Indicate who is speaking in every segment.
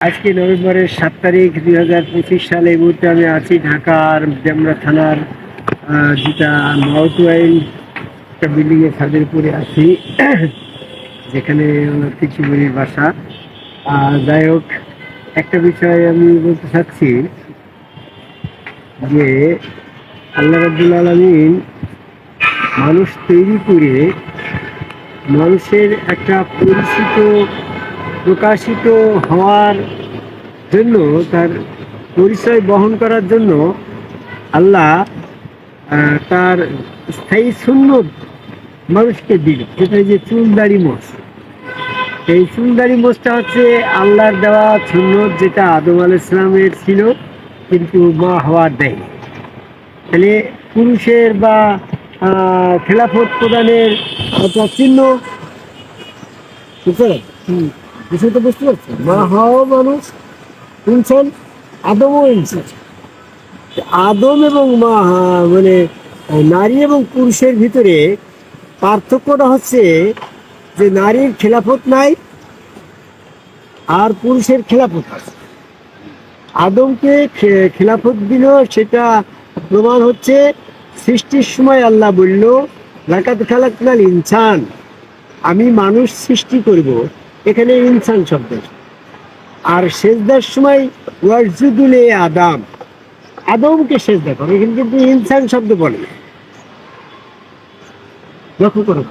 Speaker 1: আজকে নভেম্বরের সাত তারিখ দুই হাজার পঁচিশ সালে এই মুহূর্তে আমি আছি ঢাকার ডেমরা থানার যেটা মাউটওয়াইল একটা বিল্ডিং এর ছাদের উপরে আছি যেখানে পিসিমণির বাসা। আর যাই হোক, একটা বিষয় আমি বলতে চাচ্ছি যে আল্লাহ রাবুল আলমিন মানুষ তৈরি করে মানুষের একটা পরিচিত প্রকাশিত হওয়ার জন্য, তার পরিচয় বহন করার জন্য আল্লাহ তার স্থায়ী শূন্য মানুষকে দিল। এই যে চুলদারি মোষ। এই চুলদারি মোষটা হচ্ছে আল্লাহর দেওয়া শূন্য যেটা আদম আল ইসলামের ছিল, কিন্তু মা হওয়ার দেয়নি। তাহলে পুরুষের বা খেলাফত প্রদানের একটা চিহ্ন বিষয়টা বুঝতে পারছেন? মা হওয়াও মানুষ ইনসান আদমও ইনসান আদম এবং মা মানে নারী এবং পুরুষের ভিতরে পার্থক্যটা হচ্ছে যে নারীর খেলাফত নাই আর পুরুষের খেলাফত আছে। আদমকে খেলাফত দিল, সেটা প্রমাণ হচ্ছে সৃষ্টির সময় আল্লাহ বলল লাকাত খালাকাল ইনসান, আমি মানুষ সৃষ্টি করব এখানে ইনসান শব্দ। আর সেজদার সময় ওয়াজুদুলে আদাম। আদমকে সেজদা করে এখানে কিন্তু ইনসান শব্দ বলে। লক্ষ্য করো।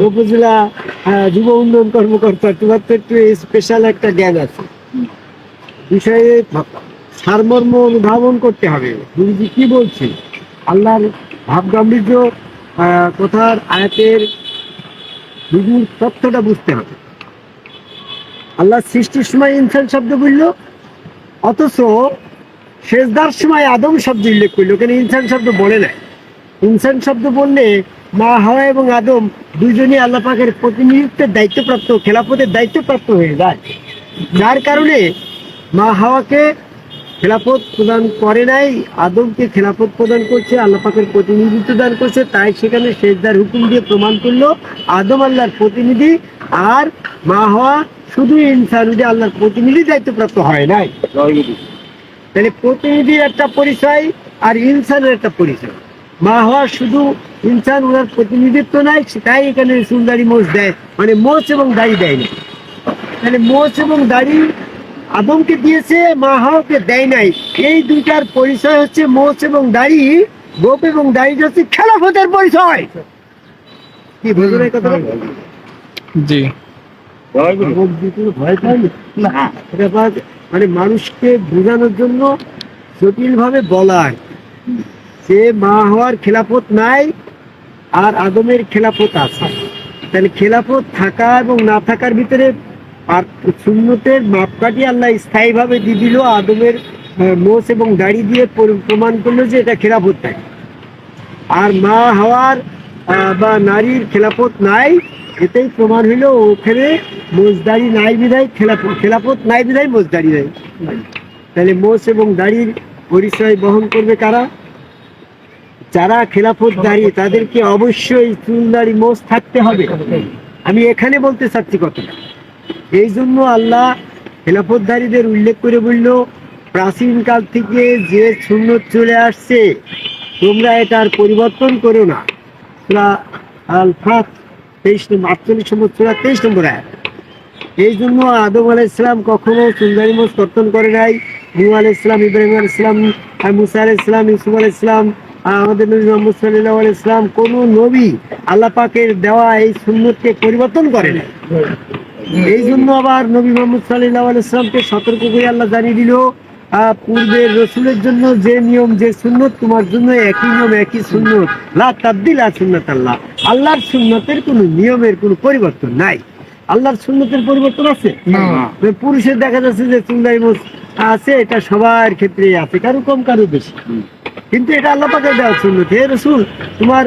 Speaker 1: উপজেলা যুব উন্নয়ন কর্মকর্তা তোমার তো একটু স্পেশাল একটা জ্ঞান আছে। বিষয়ে সারমর্ম অনুধাবন করতে হবে। গুরুজি কি বলছে আল্লাহর ভাব গাম্ভীর্য আহ, কথার আয়াতের বিজুর তথ্যটা বুঝতে হবে। আল্লাহ সৃষ্টির সময় ইনসান শব্দ বলল অথচ শেষদার সময় আদম শব্দ উল্লেখ করল কেন ইনসান শব্দ বলে নাই? ইনসান শব্দ বললে মা হাওয়া এবং আদম দুজনই আল্লাহ পাকের প্রতিনিধিত্বের দায়িত্বপ্রাপ্ত, খেলাফতের দায়িত্বপ্রাপ্ত হয়ে যায়। যার কারণে মা হাওয়াকে খেলাফত প্রদান করে নাই, আদমকে খেলাফত প্রদান করছে, আল্লাহ পাকের প্রতিনিধিত্ব দান করছে, তাই সেখানে শেষদার হুকুম দিয়ে প্রমাণ করল, আদম আল্লাহর প্রতিনিধি আর মা হওয়া শুধু ইনসান যে আল্লাহর প্রতিনিধি দায়িত্বপ্রাপ্ত হয় নাই। তাহলে প্রতিনিধির একটা পরিচয় আর ইনসানের একটা পরিচয়। মা হওয়ার শুধু ইনসান ওনার প্রতিনিধিত্ব নাই, তাই এখানে সুন্দরী মোষ দেয় মানে মোষ এবং দাড়ি দেয় না তাহলে মোষ এবং দাড়ি আদমকে দিয়েছে মা হাওয়াকে দেয় নাই। এই দুইটার পরিচয় হচ্ছে মোষ এবং দাড়ি। গোপ এবং দাড়ি হচ্ছে খেলাফতের পরিচয়। কি বুঝলেন এই কথাটা?
Speaker 2: জি।
Speaker 1: ভয় না মানে মানুষকে বোঝানোর জন্য জটিল ভাবে বলা হয়। যে মা হওয়ার খেলাফত নাই আর আদমের খেলাফত আছে। তাহলে খেলাফত থাকা এবং না থাকার ভিতরে আর শূন্যতের মাপকাঠি আল্লাহ স্থায়ীভাবে দিয়ে দিল আদমের মোষ এবং দাড়ি দিয়ে প্রমাণ করল যে এটা খেলাফত নাই। আর মা হওয়ার বা নারীর খেলাফত নাই, এতেই প্রমাণ হইল ওখানে মোজদারি নাই বিধায় খেলাফত খেলাফত নাই বিধায় মোজদারি নাই। তাহলে মোষ এবং দাড়ির পরিচয় বহন করবে কারা? যারা খেলাফত দাঁড়িয়ে তাদেরকে অবশ্যই চুল দাড়ি মোষ থাকতে হবে। আমি এখানে বলতে চাচ্ছি কথাটা। এই জন্য আল্লাহ খেলাফতধারীদের উল্লেখ করে বলল প্রাচীনকাল থেকে যে সুন্নত চলে আসছে, তোমরা এটার পরিবর্তন করো না। সুরা আল তেইশ নম্বর আটচল্লিশ নম্বর সুরা, তেইশ নম্বর আয়াত। এই জন্য আদম আলাহ ইসলাম কখনো সুন্দরী মোষ কর্তন করে নাই। নূ আলাহ ইসলাম ইব্রাহিম আলাহ ইসলাম মুসা আলাহ ইসলাম ইসুফ আলাহ ইসলাম আমাদের নবী মোহাম্মদ সাল্লাহ আলাইহি ইসলাম কোনো নবী আল্লাহ পাকের দেওয়া এই সুন্নতকে পরিবর্তন করে নাই। এই জন্য আবার নবী মোহাম্মদ সাল্লাহ আলাইসলামকে সতর্ক করে আল্লাহ জানিয়ে দিল পূর্বের রসুলের জন্য যে নিয়ম যে সুন্নত তোমার জন্য একই নিয়ম একই সুন্নত। লা তাবদিল সুন্নত আল্লাহ আল্লাহর সুন্নতের কোনো নিয়মের কোনো পরিবর্তন নাই। আল্লাহর সুন্নতের পরিবর্তন আছে? পুরুষের দেখা যাচ্ছে যে চুন্দাই মোষ আছে এটা সবার ক্ষেত্রে আছে কারও কম কারও বেশি। কিন্তু এটা আল্লাহ পাকের দেওয়া সুন্নত। হে রসুল তোমার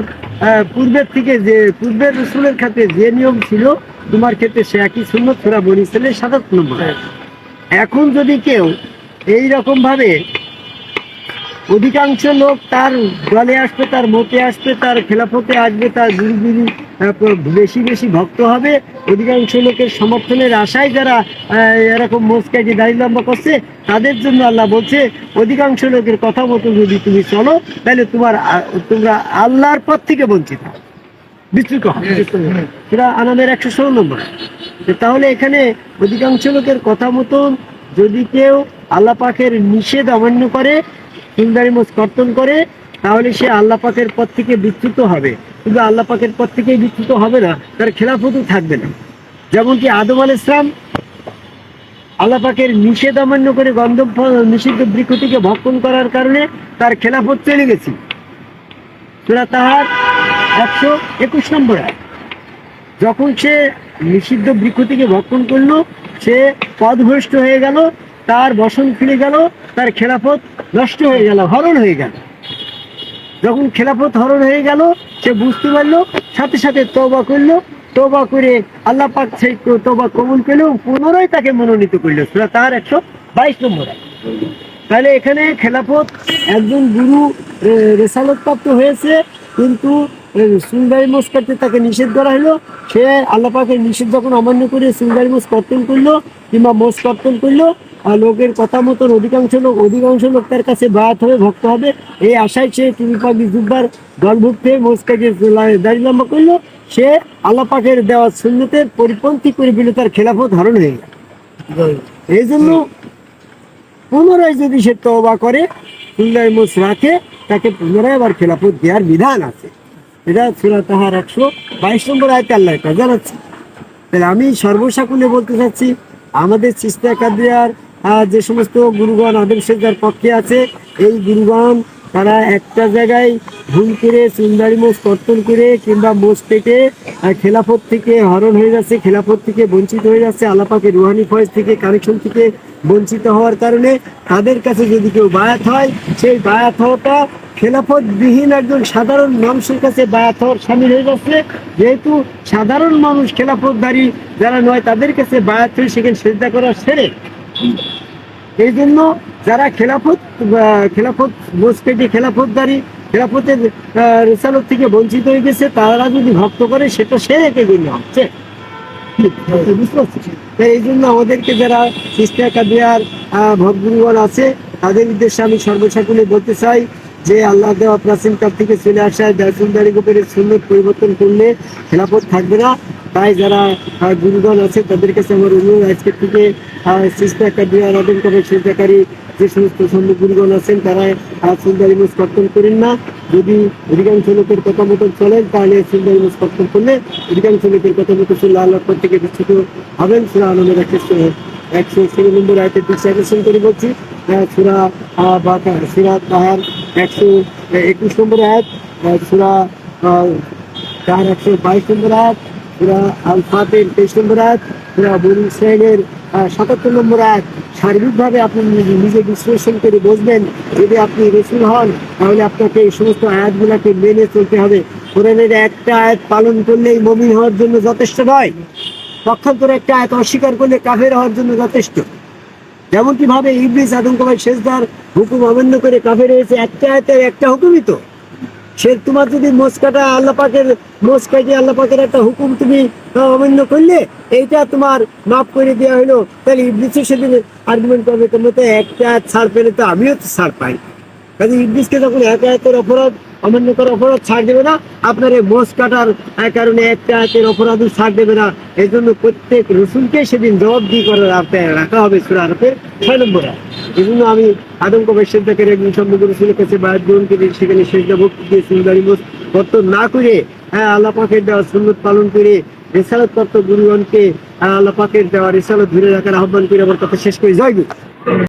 Speaker 1: পূর্বের থেকে যে পূর্বের রসুলের ক্ষেত্রে যে নিয়ম ছিল তোমার ক্ষেত্রে সে একই সুন্নত তোরা বনি ছেলে সাতাত্তর নম্বর এখন যদি কেউ এই রকম ভাবে অধিকাংশ লোক তার দলে আসবে, তার মতে আসবে, তার খেলাফতে আসবে, তার গুরু গুরু বেশি বেশি ভক্ত হবে, অধিকাংশ লোকের সমর্থনের আশায় যারা এরকম মোসকাইটি দাড়ি লম্বা করছে, তাদের জন্য আল্লাহ বলছে, অধিকাংশ লোকের কথা মতো যদি তুমি চলো, তাহলে তোমার তোমরা আল্লাহর পথ থেকে বঞ্চিত সেটা আনামের একশো ষোলো নম্বর। তাহলে এখানে অধিকাংশ লোকের কথা মতন যদি কেউ আল্লাহ পাকের নিষেধ অমান্য করে সুন্দরী মোজ কর্তন করে তাহলে সে আল্লাহ পাকের পথ থেকে বিচ্যুত হবে। কিন্তু আল্লাহ পাকের পথ থেকে বিচ্যুত হবে না তার খেলাফতও থাকবে না। যেমন কি আদম আল ইসলাম আল্লাহ পাকের নিষেধ অমান্য করে গন্ধম ফল- নিষিদ্ধ বৃক্ষটিকে ভক্ষণ করার কারণে তার খেলাফত চলে গেছে। তাহার একশো একুশ নম্বর আয়াত। যখন সে নিষিদ্ধ বৃক্ষ থেকে ভক্ষণ করল, সে পদভ্রষ্ট হয়ে গেল, তার বসন ফিরে গেল, তার খেলাফত নষ্ট হয়ে গেল, হরণ হয়ে গেল যখন খেলাফত হরণ হয়ে গেল, সে বুঝতে পারল, সাথে সাথে তবা করল তবা করে আল্লাহ পাক সেই তবা কবুল করলেও পুনরায় তাকে মনোনীত করল সেটা তার একশো বাইশ নম্বর। তাহলে এখানে খেলাফত একজন গুরু রেসালত প্রাপ্ত হয়েছে, কিন্তু সুন্দরী মোজ করতে তাকে নিষেধ করা হলো। সে আল্লাপাকে নিষেধ যখন অমান্য করে সুন্দরী মোজ কর্তন করল কিংবা মোজ কর্তন করল, আর লোকের কথা মতন অধিকাংশ লোক অধিকাংশ লোক তার কাছে বায়াত হবে, ভক্ত হবে। এই আশায় সে তিনি পাখি জুব্বার গর্ভুক্তে মোজকাকে দাড়ি লম্বা করল। সে আল্লাহ পাকের দেওয়া শূন্যতের পরিপন্থী করে দিল, তার খেলাফত ধারণ হয়ে গেল। এই জন্য পুনরায় যদি সে তওবা করে, সুন্দর মোস রাখে, তাকে পুনরায় আবার খেলাফত দেওয়ার বিধান আছে। এটা সুরা তাহার একশো বাইশ নম্বর আয়তে আল্লাহ এটা জানাচ্ছি। তাহলে আমি সর্বসাকুলে বলতে চাচ্ছি, আমাদের চিস্তা কাদিয়ার যে সমস্ত গুরুগণ, আদম পক্ষে আছে, এই গুরুগণ তারা একটা জায়গায় ভুল করে চুন্দারি মোষ কর্তন করে কিংবা মোষ পেটে খেলাফত থেকে হরণ হয়ে যাচ্ছে, খেলাফত থেকে বঞ্চিত হয়ে যাচ্ছে আলাপাকে রুহানি ফয়েজ থেকে কানেকশন থেকে বঞ্চিত হওয়ার কারণে তাদের কাছে যদি কেউ বায়াত হয়, সেই বায়াত হওয়াটা খেলাফত বিহীন একজন সাধারণ মানুষের কাছে বায়াত হওয়ার সামিল হয়ে যাচ্ছে। যেহেতু সাধারণ মানুষ খেলাফতদারি যারা নয়, তাদের কাছে বায়াত হয়ে সেখানে শ্রদ্ধা করা সেরে। এই জন্য যারা খেলাফত খেলাফত মোসপেটি খেলাফতদারি, খেলাফতের রেসালত থেকে বঞ্চিত হয়ে গেছে, তারা যদি ভক্ত করে, সেটা সে একে গণ্য হচ্ছে? এই জন্য আমাদেরকে যারা সিস্টার কাদিয়ার ভক্তগুরুগণ আছে, তাদের উদ্দেশ্যে আমি সর্বসাকুলে বলতে চাই যে আল্লাহ দেওয়া প্রাচীন কাল থেকে চলে আসা দাসুলদারি গোপের সুন্দর পরিবর্তন করলে খেলাফত থাকবে না। তাই যারা গুরুগণ আছে, তাদের কাছে আমার অনুরোধ, আজকে থেকে চেষ্টা কাদিয়া আরাধন যে সমস্ত সন্ন্য গুরুগণ আছেন তারা সুন্দরী মুজ কর্তন করেন না। যদি অধিকাংশ লোকের কথা মতন চলেন, তাহলে সুন্দরী মুজ কর্তন করলে অধিকাংশ লোকের কথা মতো চললে আল্লাহ থেকে বিচ্ছুত হবেন। সুরা আনন্দের একশো একশো ষোলো নম্বর আয়তে বিশ্লেষণ করে বলছি সুরা বা সুরা তাহার একশো, একুশ নম্বর আয়াত সুরা তাহার একশো বাইশ নম্বর আয়াত সুরা আল ফাতের তেইশ নম্বর আয়াত সুরা বরু ইসরায়েলের সাতাত্তর নম্বর আয়াত সার্বিকভাবে আপনি নিজে- নিজে বিশ্লেষণ করে বসবেন। যদি আপনি রসুল হন, তাহলে আপনাকে এই সমস্ত আয়াতগুলোকে মেনে চলতে হবে। কোরআনের একটা আয়াত পালন করলেই মমিন হওয়ার জন্য যথেষ্ট নয়। পক্ষান্তরে একটা আয়াত অস্বীকার করলে কাফের হওয়ার জন্য যথেষ্ট। যেমন কীভাবে ইবলিস আদমকাবাই শেষদার হুকুম অমান্য করে কাফের হয়েছে, একটা আয়াতের একটা হুকুমই তো। সে তোমার যদি মোসকাটা আল্লাহ পাকের মোসকাটি আল্লাহ পাকের একটা হুকুম তুমি অমান্য করলে, এইটা তোমার মাফ করে দেওয়া হলো। তাহলে ইবলিসও সেদিন আর্গুমেন্ট করবে, তোমরা তো একটা ছাড় পেলে তো আমিও তো ছাড় পাই কাজে ইবলিসকে যখন এক আয়াতের অপরাধ অমান্য করার অপরাধ ছাড় দেবে না। আপনার এই মোষ কাটার কারণে একটা আয়াতের অপরাধও ছাড় দেবে না। এই জন্য প্রত্যেক রসুলকে সেদিন জবাবদি করার আওতায় রাখা হবে সুরা ছয় নম্বর এই জন্য আমি আদমকে বৈশ্বাসকে একজন সম্মুখ রসুলের কাছে বায়াত গ্রহণ করে সেখানে শেষদা ভক্তি দিয়ে সুন্দরী মোষ না করে হ্যাঁ আল্লাহ পাকের দেওয়া সুন্নত পালন করে রেসালত প্রাপ্ত গুরুগণকে আহ, আল্লাহ পাকের দেওয়া রেসালত ধরে রাখার আহ্বান করে আমার কথা শেষ করে। জয়